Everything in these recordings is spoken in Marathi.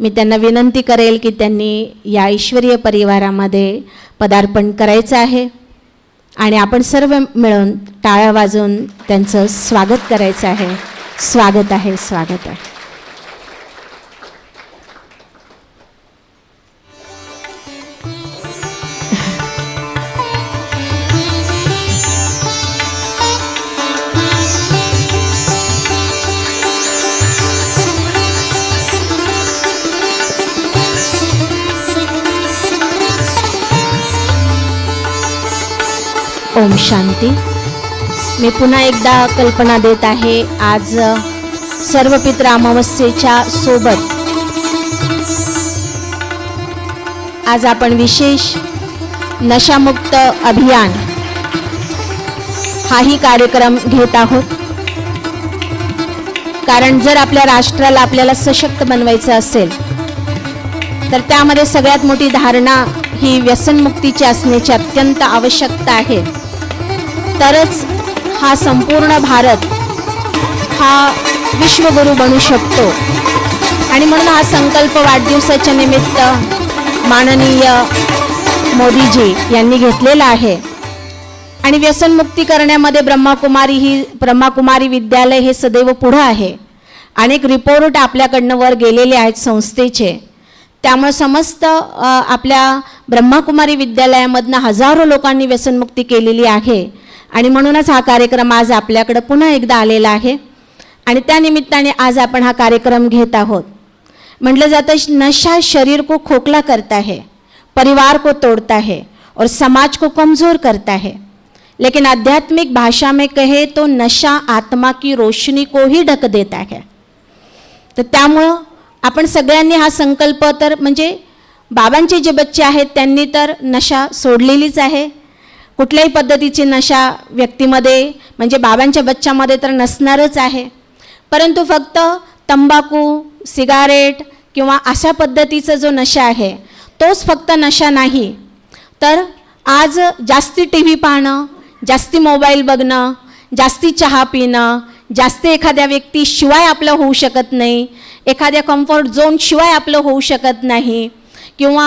मी त्यांना विनंती करेल की त्यांनी या ऐश्वरीय परिवारामध्ये पदार्पण करायचं आहे. आणि आपण सर्व मिळून टाळ्या वाजवून त्यांचं स्वागत करायचं आहे. स्वागत आहे स्वागत आहे. शांती. मी पुन्हा एकदा कल्पना देत आहे आज सर्व पित्र अमावस्येच्या सोबत. आज आपण विशेष नशामुक्त अभियान. हाही कार्यक्रम घेत आहोत. कारण जर आपल्या राष्ट्राला आपल्याला सशक्त बनवायचं असेल तर त्यामध्ये सगळ्यात मोठी धारणा ही व्यसनमुक्तीची असण्याची अत्यंत आवश्यकता आहे. तरच हा संपूर्ण भारत हा विश्वगुरू बनू शकतो. आणि म्हणून हा संकल्प वाढदिवसाच्या निमित्त माननीय मोदीजी यांनी घेतलेला आहे. आणि व्यसनमुक्ती करण्यामध्ये ब्रह्माकुमारी ही ब्रह्माकुमारी विद्यालय हे सदैव पुढं आहे. अनेक रिपोर्ट आपल्याकडनं वर गेलेले आहेत संस्थेचे. त्यामुळे समस्त आपल्या ब्रह्माकुमारी विद्यालयामधनं हजारो लोकांनी व्यसनमुक्ती केलेली आहे. आणि म्हणूनच हा कार्यक्रम आज आपल्याकडं पुन्हा एकदा आलेला आहे. आणि त्यानिमित्ताने आज आपण हा कार्यक्रम घेत आहोत. म्हटलं जातं नशा शरीर को खोखला करता है परिवार को तोड़ता है और समाज को कमज़ोर करता है. लेकिन आध्यात्मिक भाषा में कहे तो नशा आत्मा की रोशनी को ही ढक देता है. तर त्यामुळं आपण सगळ्यांनी हा संकल्प तर म्हणजे बाबांचे जे बच्चे आहेत त्यांनी तर नशा सोडलेलीच आहे. कुठल्याही पद्धतीची नशा व्यक्तीमध्ये म्हणजे बाबांच्या बच्च्यामध्ये तर नसणारच आहे. परंतु फक्त तंबाखू सिगारेट किंवा अशा पद्धतीचा जो नशा आहे तोच फक्त नशा नाही. तर आज जास्ती टी व्ही पाहणं जास्ती मोबाईल बघणं जास्ती चहा पिणं जास्ती एखाद्या व्यक्तीशिवाय आपलं होऊ शकत नाही एखाद्या कम्फर्ट झोनशिवाय आपलं होऊ शकत नाही किंवा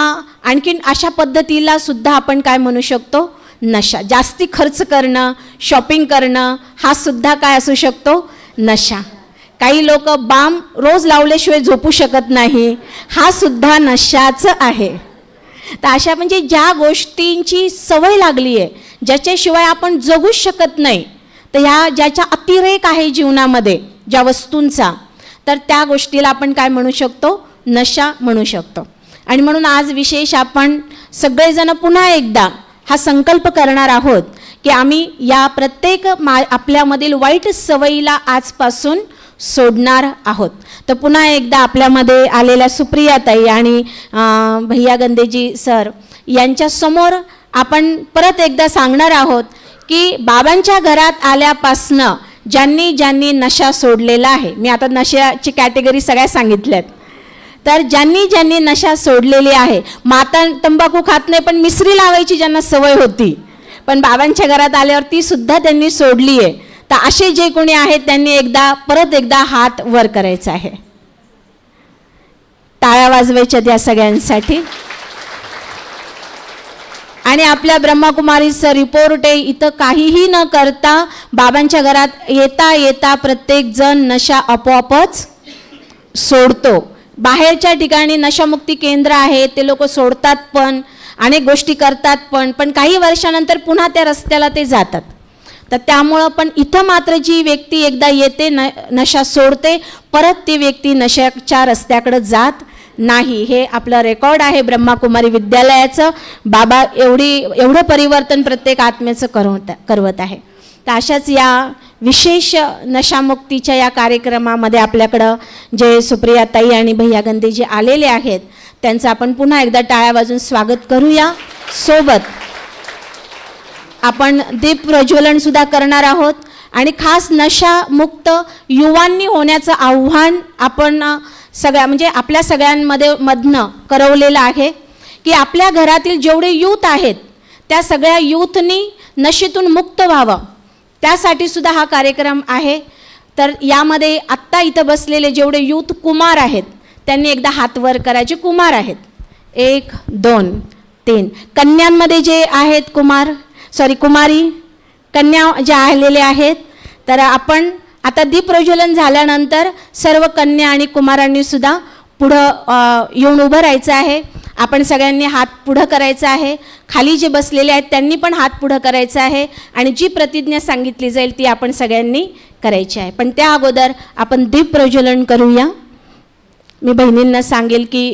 आणखीन अशा पद्धतीला सुद्धा आपण काय म्हणू शकतो? नशा. जास्ती खर्च करणं शॉपिंग करणं हा सुद्धा काय असू शकतो? नशा. काही लोक बाम रोज लावल्याशिवाय झोपू शकत नाही. हा सुद्धा नशाच आहे. तर अशा म्हणजे ज्या गोष्टींची सवय लागली आहे ज्याच्याशिवाय आपण जगूच शकत नाही तर ह्या ज्याच्या अतिरेक आहे जीवनामध्ये ज्या वस्तूंचा तर त्या गोष्टीला आपण काय म्हणू शकतो? नशा म्हणू शकतो. आणि म्हणून आज विशेष आपण सगळेजण पुन्हा एकदा हा संकल्प करणार आहोत की आम्ही या प्रत्येक मा आपल्यामधील वाईट सवयीला आजपासून सोडणार आहोत. तर पुन्हा एकदा आपल्यामध्ये आलेल्या सुप्रियाताई आणि भैया गंदेजी सर यांच्यासमोर आपण परत एकदा सांगणार आहोत की बाबांच्या घरात आल्यापासनं ज्यांनी ज्यांनी नशा सोडलेला आहे. मी आता नशाची कॅटेगरी सगळ्या सांगितल्यात. तर ज्यांनी ज्यांनी नशा सोडलेली आहे माता तंबाखू खात नाही पण मिसरी लावायची ज्यांना सवय होती. पण बाबांच्या घरात आल्यावर ती सुद्धा त्यांनी सोडली आहे. तर असे जे कोणी आहेत त्यांनी एकदा परत एकदा हात वर करायचा आहे. टाळ्या वाजवायच्या त्या सगळ्यांसाठी. आणि आपल्या ब्रह्मकुमारीचं रिपोर्ट आहे इथं काहीही न करता बाबांच्या घरात येता येता प्रत्येक जण नशा आपोआपच सोडतो. बाहेरच्या ठिकाणी नशामुक्ती केंद्र आहे ते लोक सोडतात पण अनेक गोष्टी करतात पण पण काही वर्षानंतर पुन्हा त्या रस्त्याला ते जातात. तर त्यामुळं पण इथं मात्र जी व्यक्ती एकदा येते न नशा सोडते परत ती व्यक्ती नशाच्या रस्त्याकडं जात नाही. हे आपलं रेकॉर्ड आहे ब्रह्माकुमारी विद्यालयाचं. बाबा एवढी एवढं परिवर्तन प्रत्येक आत्म्याचं करवत करवत आहे. तर अशाच या विशेष नशामुक्तीच्या या कार्यक्रमामध्ये आपल्याकडं जे सुप्रियाताई आणि भैया गंदेजी आलेले आहेत त्यांचं आपण पुन्हा एकदा टाळ्या वाजून स्वागत करूया. सोबत आपण दीप प्रज्वलनसुद्धा करणार आहोत आणि खास नशामुक्त युवांनी होण्याचं आव्हान आपण सगळ्या म्हणजे आपल्या सगळ्यांमध्ये मधनं करवलेलं आहे की आपल्या घरातील जेवढे यूथ आहेत त्या सगळ्या यूथनी नशेतून मुक्त व्हावं. त्यासाठी सुद्धा हा कार्यक्रम आहे. तर यामध्ये आत्ता इथं बसलेले जेवढे यूथ कुमार आहेत त्यांनी एकदा हात वर करायचे कुमार आहेत. एक दोन तीन. कन्यांमध्ये जे आहेत कुमार सॉरी कुमारी कन्या ज्या आलेले आहेत तर आपण आता दीपप्रज्वलन झाल्यानंतर सर्व कन्या आणि कुमारांनीसुद्धा पुढं येऊन उभं राहायचं आहे. आपण सगळ्यांनी हात पुढं करायचा आहे. खाली जे बसलेले आहेत त्यांनी पण हात पुढं करायचा आहे आणि जी प्रतिज्ञा सांगितली जाईल ती आपण सगळ्यांनी करायची आहे. पण त्या अगोदर आपण दीप प्रज्वलन करूया. मी बहिणींना सांगेल की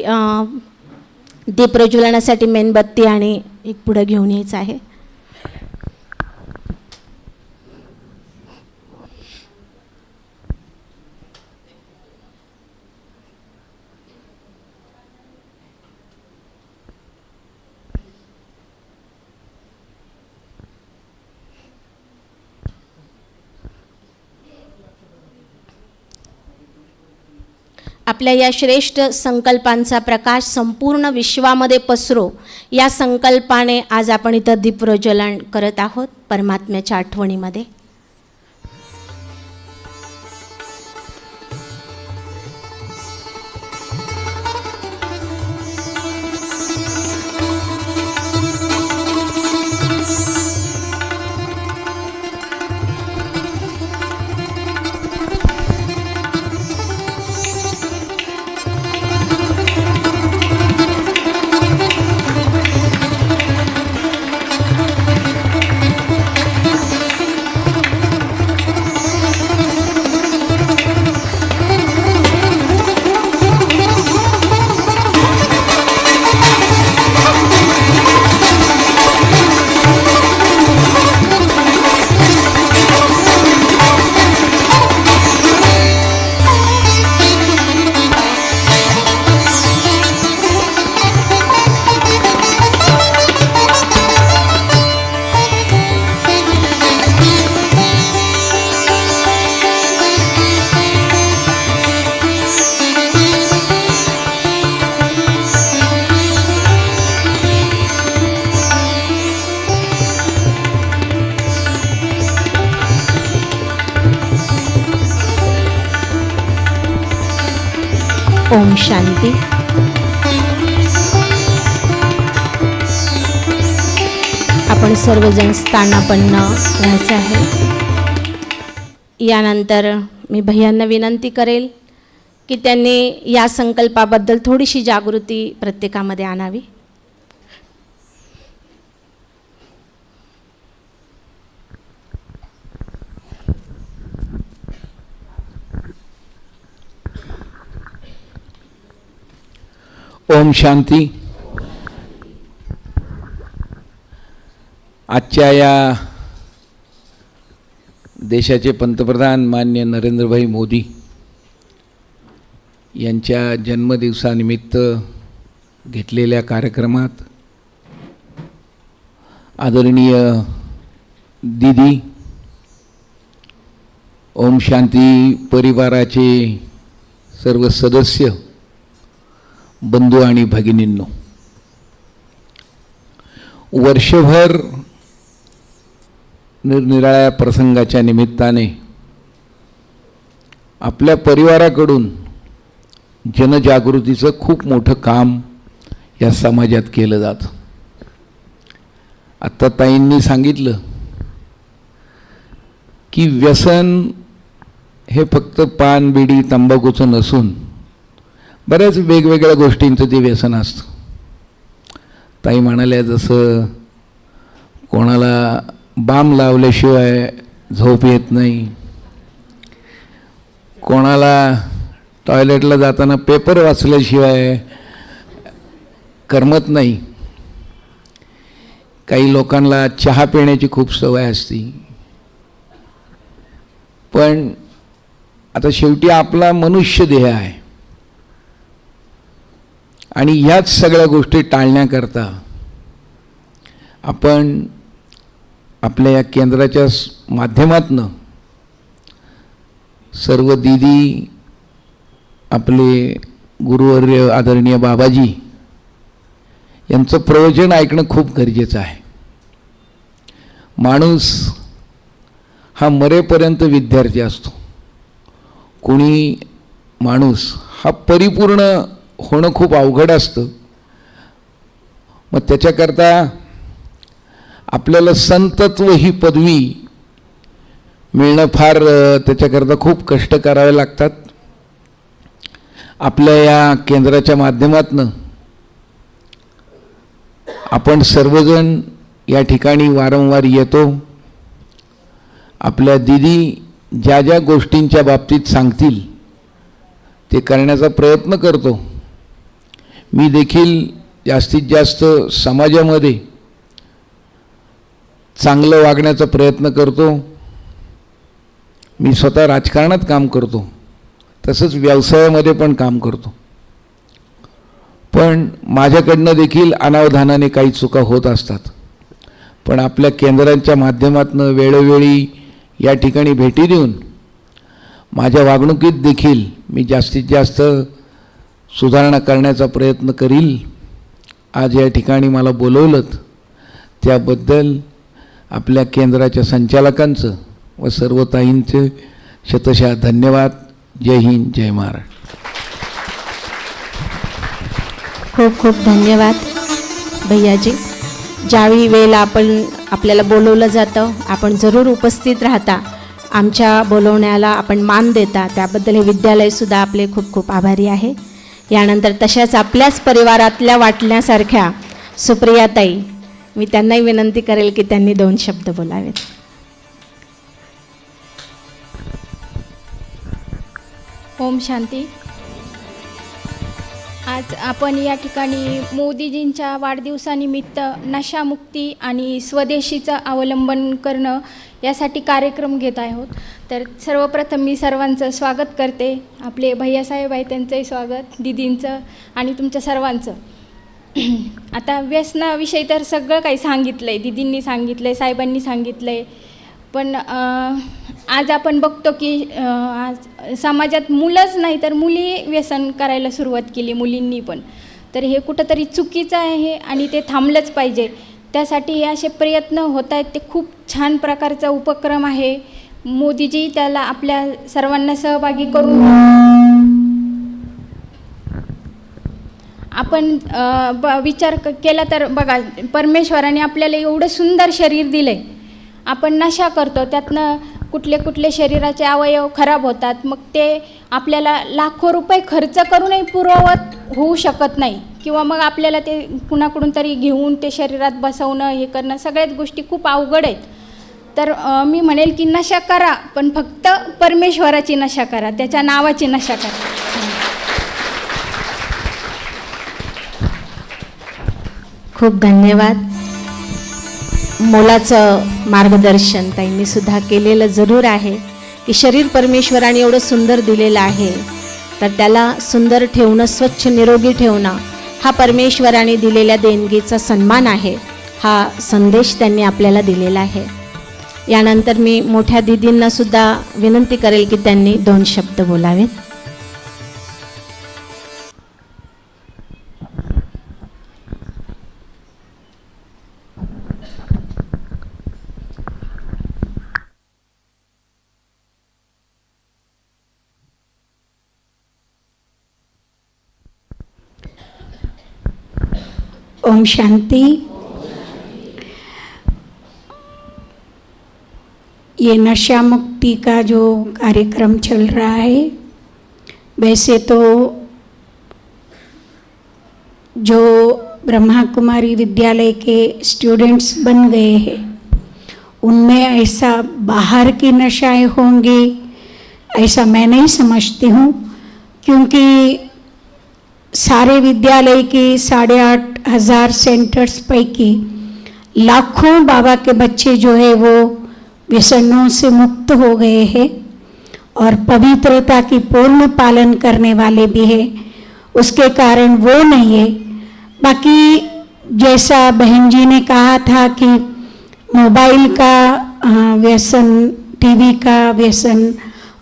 दीप प्रज्वलनासाठी मेणबत्ती आणि एक पुढं घेऊन यायचं आहे. आपल्या या श्रेष्ठ संकल्पांचा प्रकाश संपूर्ण विश्वामध्ये पसरो या संकल्पाने आज आपण इथं दीप प्रज्वलन करत आहोत परमात्म्याच्या आठवणीमध्ये. ओम शांती. आपण सर्वजण स्थानापन्न व्हायचं आहे. यानंतर मी भैयांना विनंती करेल की त्यांनी या संकल्पाबद्दल थोडीशी जागृती प्रत्येकामध्ये आणावी. ओम शांती. आजच्या या देशाचे पंतप्रधान मान्य नरेंद्रभाई मोदी यांच्या जन्मदिवसानिमित्त घेतलेल्या कार्यक्रमात आदरणीय दिदी ओम शांती परिवाराचे सर्व सदस्य बंधू आणि भगिनींनो वर्षभर निरनिराळ्या प्रसंगाच्या निमित्ताने आपल्या परिवाराकडून जनजागृतीचं खूप मोठं काम या समाजात केलं जातं. आत्ता ताईंनी सांगितलं की व्यसन हे फक्त पान बिडी तंबाखूचं नसून बऱ्याच वेगवेगळ्या गोष्टींचं ते व्यसन असतं. ताई म्हणाल्या जसं कोणाला बाम लावल्याशिवाय झोप येत नाही. कोणाला टॉयलेटला जाताना पेपर वाचल्याशिवाय करमत नाही. काही लोकांना चहा पिण्याची खूप सवय असते. पण आता शेवटी आपला मनुष्य देह आहे. आणि ह्याच सगळ्या गोष्टी टाळण्याकरता आपण आपल्या या केंद्राच्या माध्यमातनं सर्व दिदी आपले गुरुवर्य आदरणीय बाबाजी यांचं प्रवचन ऐकणं खूप गरजेचं आहे. माणूस हा मरेपर्यंत विद्यार्थी असतो. कोणी माणूस हा परिपूर्ण होणं खूप अवघड असतं. मग त्याच्याकरता आपल्याला संतत्व ही पदवी मिळणं फार त्याच्याकरता खूप कष्ट करावे लागतात. आपल्या या केंद्राच्या माध्यमातनं आपण सर्वजण या ठिकाणी वारंवार येतो. आपल्या दिदी ज्या ज्या गोष्टींच्या बाबतीत सांगतील ते करण्याचा प्रयत्न करतो. मी देखील जास्तीत जास्त समाजामध्ये चांगलं वागण्याचा प्रयत्न करतो. मी स्वतः राजकारणात काम करतो. तसंच व्यवसायामध्ये पण काम करतो. पण माझ्याकडनं देखील अनावधानाने काही चुका होत असतात. पण आपल्या केंद्रांच्या माध्यमातून वेळोवेळी या ठिकाणी भेटी देऊन माझ्या वागणुकीत देखील मी जास्तीत जास्त सुधारणा करण्याचा प्रयत्न करील. आज या ठिकाणी मला बोलवलं त्याबद्दल आपल्या केंद्राच्या संचालकांचं व सर्व ताईंचे शतशः धन्यवाद. जय हिंद जय महाराष्ट्र. खूप खूप धन्यवाद भैयाजी. ज्यावेळी वेळेला आपण आपल्याला बोलवलं जातं आपण जरूर उपस्थित राहता. आमच्या बोलवण्याला आपण मान देता. त्याबद्दल हे विद्यालयसुद्धा आपले खूप खूप आभारी आहे. यानंतर तशाच आपल्याच परिवारातल्या वाटण्यासारख्या सुप्रियाताई मी त्यांनाही विनंती करेल की त्यांनी दोन शब्द बोलावेत. ओम शांती. आज आपण या ठिकाणी मोदीजींच्या वाढदिवसानिमित्त नशामुक्ती आणि स्वदेशीचं अवलंबन करणं यासाठी कार्यक्रम घेत आहोत. तर सर्वप्रथम मी सर्वांचं स्वागत करते. आपले भैयासाहेब आहे त्यांचंही स्वागत दिदींचं आणि तुमच्या सर्वांचं. आता व्यसनाविषयी तर सगळं काही सांगितलं आहे दिदींनी सांगितलं आहे साहेबांनी सांगितलं आहे पण आज आपण बघतो की आज समाजात मुलंच नाही तर मुली व्यसन करायला सुरुवात केली मुलींनी पण. तर हे कुठंतरी चुकीचं आहे आणि ते थांबलंच पाहिजे. त्यासाठी हे असे प्रयत्न होत आहेत. ते खूप छान प्रकारचा उपक्रम आहे. मोदीजी त्याला आपल्या सर्वांना सहभागी करून आपण ब विचार केला तर बघा परमेश्वराने आपल्याला एवढं सुंदर शरीर दिलं आहे आपण नशा करतो. त्यातनं कुठले कुठले शरीराचे अवयव खराब होतात मग ते आपल्याला लाखो रुपये खर्च करूनही पुरवत होऊ शकत नाही. किंवा मग आपल्याला ते कुणाकडून तरी घेऊन ते शरीरात बसवणं हे करणं सगळ्याच गोष्टी खूप अवघड आहेत. तर मी म्हणेल की नशा करा पण फक्त परमेश्वराची नशा करा त्याच्या नावाची नशा करा. खूप धन्यवाद. मोलाचं मार्गदर्शन ताईंनी सुद्धा केलेलं जरूर आहे. की शरीर परमेश्वराने एवढं सुंदर दिलेलं आहे. तर त्याला सुंदर ठेवणं स्वच्छ निरोगी ठेवणं हा परमेश्वराने दिलेल्या देणगीचा सन्मान आहे. हा संदेश त्यांनी आपल्याला दिलेला आहे. यानंतर मी मोठ्या दिदींनासुद्धा विनंती करेल की त्यांनी दोन शब्द बोलावेत. ओम शांति। ये नशा मुक्ति का जो कार्यक्रम चल रहा है, वैसे तो जो ब्रह्मा कुमारी विद्यालय के स्टूडेंट्स बन गए हैं, उनमें ऐसा बाहर की नशाएँ होंगी, ऐसा मैं नहीं समझती हूँ, क्योंकि सारे विद्यालय की साढ़े आठ हज़ार सेंटर्स पैकी लाखों बाबा के बच्चे जो है वो व्यसनों से मुक्त हो गए हैं और पवित्रता की पूर्ण पालन करने वाले भी हैं। उसके कारण वो नहीं है। बाकी जैसा बहन जी ने कहा था कि मोबाइल का व्यसन, टीवी का व्यसन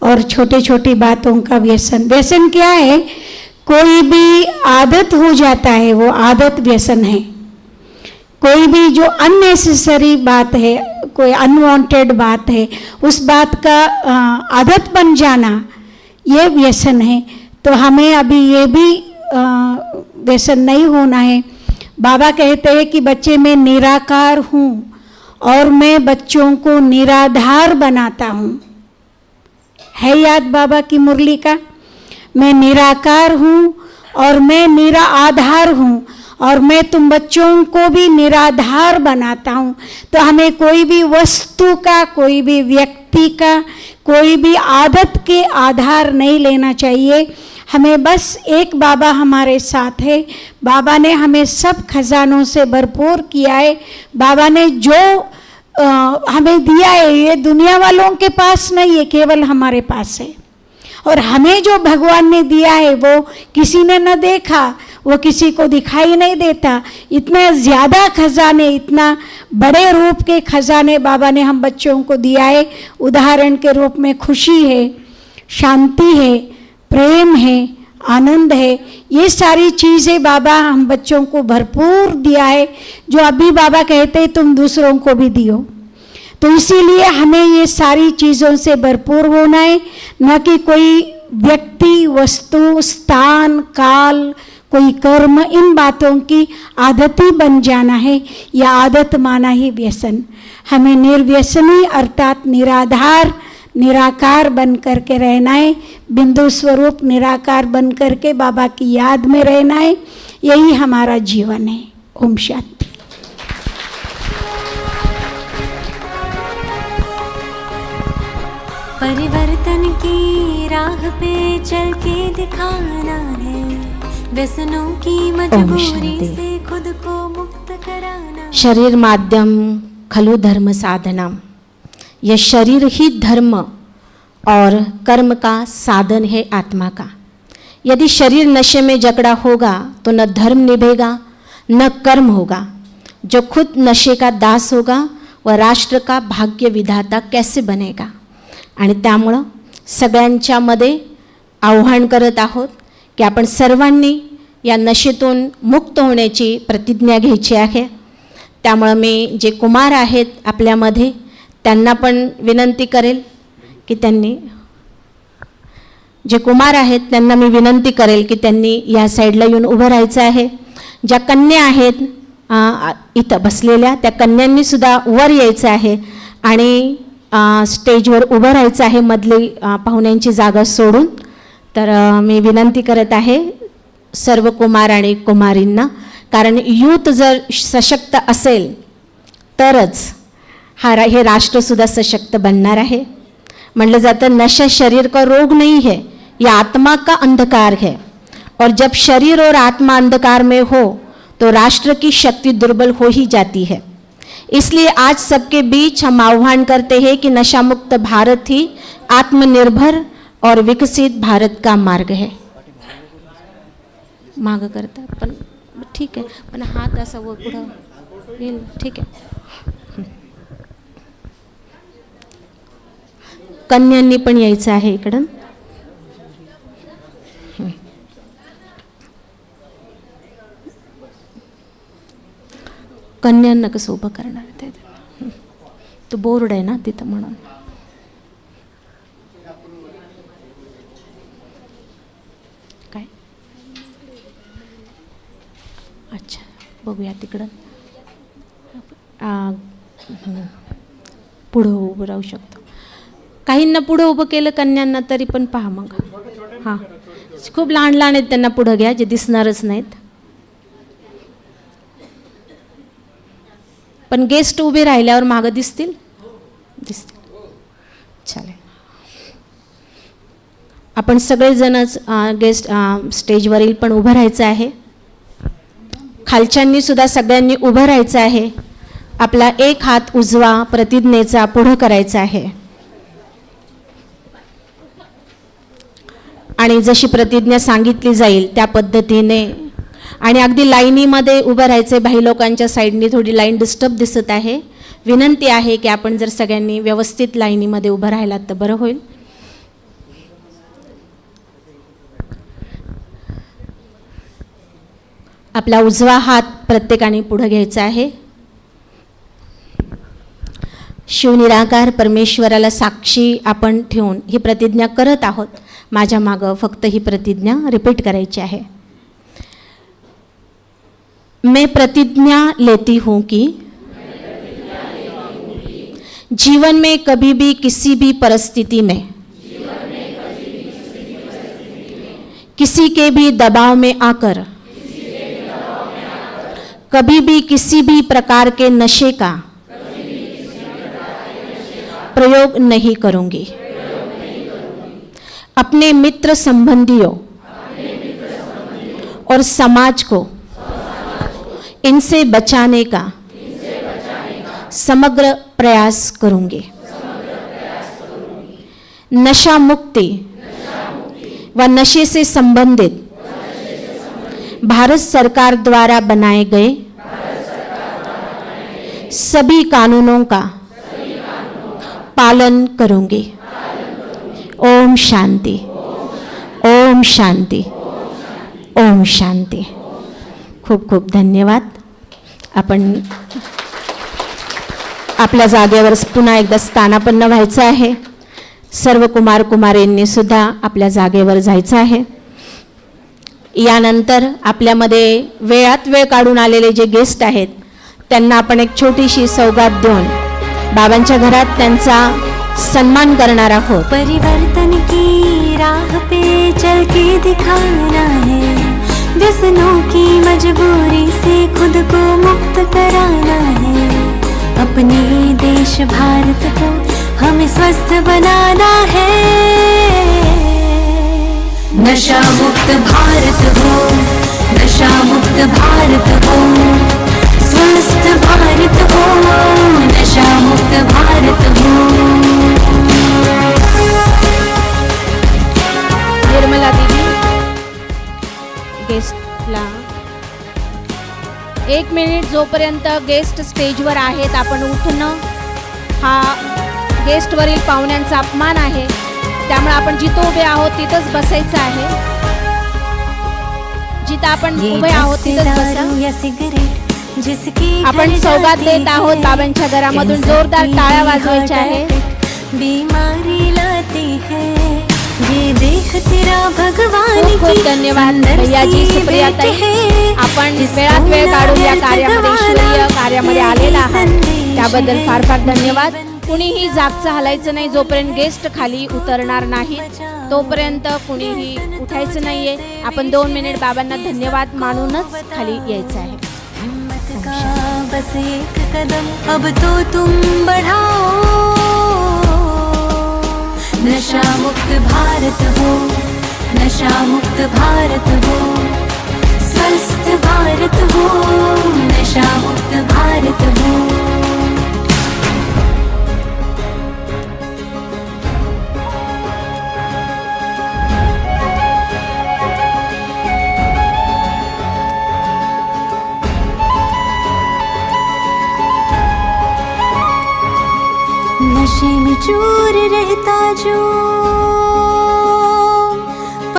और छोटे छोटी बातों का व्यसन। व्यसन क्या है? कोई भी आदत हो जाता है, वो आदत व्यसन है। कोई भी जो अननेसेसरी बात है, कोई अनवांटेड बात है, उस बात का आदत बन जाना, ये व्यसन है। तो हमें अभी ये भी व्यसन नहीं होना है। बाबा कहते हैं कि बच्चे मैं निराकार हूँ और मैं बच्चों को निराधार बनाता हूँ। है याद बाबा की मुरली का? मैं निराकार हूँ और मैं निरा आधार हूँ और मैं तुम बच्चों को भी निराधार बनाता हूँ। तो हमें कोई भी वस्तु का कोई भी व्यक्ति का कोई भी आदत के आधार नहीं लेना चाहिए। हमें बस एक बाबा हमारे साथ है। बाबा ने हमें सब खजानों से भरपूर किया है। बाबा ने जो अ, हमें दिया है ये दुनिया वालों के पास नहीं है केवल हमारे पास है। और हमें जो भगवान ने दिया है वो किसी ने न देखा, वो किसी को दिखाई नहीं देता। इतना ज़्यादा खजाने, इतना बड़े रूप के खजाने बाबा ने हम बच्चों को दिया है। उदाहरण के रूप में खुशी है, शांति है, प्रेम है, आनंद है। ये सारी चीज़ें बाबा हम बच्चों को भरपूर दिया है। जो अभी बाबा कहते हैं, तुम दूसरों को भी दियो। तो इसीलिए हमें ये सारी चीज़ों से भरपूर होना है, न कि कोई व्यक्ति, वस्तु, स्थान, काल, कोई कर्म, इन बातों की आदती बन जाना है, या आदत माना ही व्यसन। हमें निर्व्यसनी अर्थात निराधार, निराकार बन करके रहना है, बिंदु स्वरूप निराकार बन करके बाबा की याद में रहना है, यही हमारा जीवन है। ओम शांति। परिवर्तन की राह पे चल के दिखाना है। व्यसनों की मजबूरी से खुद को मुक्त कराना। शरीर माध्यम खलु धर्म साधना। यह शरीर ही धर्म और कर्म का साधन है आत्मा का। यदि शरीर नशे में जकड़ा होगा तो न धर्म निभेगा न कर्म होगा। जो खुद नशे का दास होगा वह राष्ट्र का भाग्य विधाता कैसे बनेगा? आणि त्यामुळं सगळ्यांच्यामध्ये आव्हान करत आहोत की आपण सर्वांनी या नशेतून मुक्त होण्याची प्रतिज्ञा घ्यायची आहे. त्यामुळं मी जे कुमार आहेत आपल्यामध्ये त्यांना पण विनंती करेल की त्यांनी जे कुमार आहेत त्यांना मी विनंती करेल की त्यांनी या साईडला येऊन उभं राहायचं आहे. ज्या कन्या आहेत इथं बसलेल्या त्या कन्यांनीसुद्धा वर यायचं आहे. आणि स्टेजवर उभं राहायचं आहे मधली पाहुण्यांची जागा सोडून. तर मी विनंती करत आहे सर्व कुमार आणि कुमारींना कारण यूथ जर सशक्त असेल तरच हा रा हे राष्ट्रसुद्धा सशक्त बनणार आहे. म्हटलं जातं नशा शरीर का रोग नहीं है या आत्मा का अंधकार है? और जब शरीर और आत्मा अंधकार में हो तो राष्ट्र की शक्ति दुर्बल हो ही जाती है। इसलिए आज सबके बीच हम आह्वान करते हैं कि नशा मुक्त भारत ही आत्मनिर्भर और विकसित भारत का मार्ग है। मागं करता पण ठीक आहे पण हात असा वर पुढं येईल ठीक आहे कन्यांनी पण यायचं आहे इकडं. कन्यांना कसं उभं करणार ते? तो बोर्ड आहे ना तिथं म्हणून. काय? अच्छा बघूया तिकडं. पुढं उभं राहू शकतो. काहींना पुढं उभं केलं कन्यांना तरी पण पहा मग. हां. खूप लहान लहान आहेत त्यांना पुढं घ्या जे दिसणारच नाहीत. पण गेस्ट उभे राहिल्यावर मागं दिसतील? दिसतील. चालेल. आपण सगळेजणच गेस्ट स्टेजवरील पण उभं राहायचं आहे. खालच्यांनी सुद्धा सगळ्यांनी उभं राहायचं आहे. आपला एक हात उजवा प्रतिज्ञेचा पुढं करायचा आहे. आणि जशी प्रतिज्ञा सांगितली जाईल त्या पद्धतीने आणि अगदी लाईनीमध्ये उभं राहायचे भाई लोकांच्या साईडनी थोडी लाईन डिस्टर्ब दिसत आहे. विनंती आहे की आपण जर सगळ्यांनी व्यवस्थित लाईनीमध्ये उभं राहिलात तर बरं होईल. आपला उजवा हात प्रत्येकाने पुढं घ्यायचा आहे. शिवनिराकार परमेश्वराला साक्षी आपण ठेवून ही प्रतिज्ञा करत आहोत. माझ्या मागं फक्त ही प्रतिज्ञा रिपीट करायची आहे. मैं प्रतिज्ञा लेती हूँ कि जीवन में कभी भी किसी भी परिस्थिति में, किसी के भी दबाव में आकर, कभी भी किसी भी प्रकार के नशे का प्रयोग नहीं करूँगी। अपने मित्र संबंधियों और समाज को इनसे बचाने का समग्र प्रयास करूँगी। नशा मुक्ति व नशे से संबंधित भारत सरकार द्वारा बनाए गए सभी कानूनों का पालन करूँगी। ओम शांति ओम शांति ओम शांति। खूब खूब धन्यवाद। आपण आपल्या जागेवर पुन्हा एकदा स्थानापन्न व्हायचं आहे. सर्व कुमार कुमारींनी सुद्धा आपल्या जागेवर जायचं आहे. यानंतर आपल्यामध्ये वेळात वेळ काढून आलेले जे गेस्ट आहेत त्यांना आपण एक छोटीशी सौगात देऊन बाबांच्या घरात त्यांचा सन्मान करणार आहोत. परिवर्तन की राह पे चल के दिखाना है। व्यसनों की मजबूरी से खुद को मुक्त कराना है। अपने देश भारत को हमें स्वस्थ बनाना है। नशा मुक्त भारत हो नशा मुक्त भारत हो। स्वस्थ भारत हो नशा मुक्त भारत हो। निर्मला दीदी गेस्टला. एक मिनिट जोपर्यंत गेस्ट स्टेजवर आहेत आपण उठणं हा गेस्टवरील पाहुण्यांचा अपमान आहे. त्यामुळे आपण जिथं उभे आहोत तिथंच बसायचं आहे. जिथं आपण उभे आहोत तिथंच बसा. आपण सौगात देत आहोत बाबांच्या घरामधून. जोरदार टाळ्या वाजवायच्या आहे देख तेरा भगवान खूप धन्यवाद भैयाजी सी सुप्रिया भेंट ताई है, आपण वेळात वेळ काढून या कार्यामध्ये ईश्वरीय कार्यामध्ये आलेला आहात. त्याबद्दल. फार फार धन्यवाद. कुणीही जागचं हलायचं नाही जोपर्यंत गेस्ट खाली उतरणार नाही तोपर्यंत कुणीही उठायचं नाहीये. आपण दोन मिनिट बाबांना धन्यवाद मानूनच खाली यायचं आहे. बस एक कदम अब तो तुम बढ़ाओ। नशा मुक्त भारत हो नशा मुक्त भारत हो स्वस्थ भारत हो नशा मुक्त भारत हो. चूर रहता जो।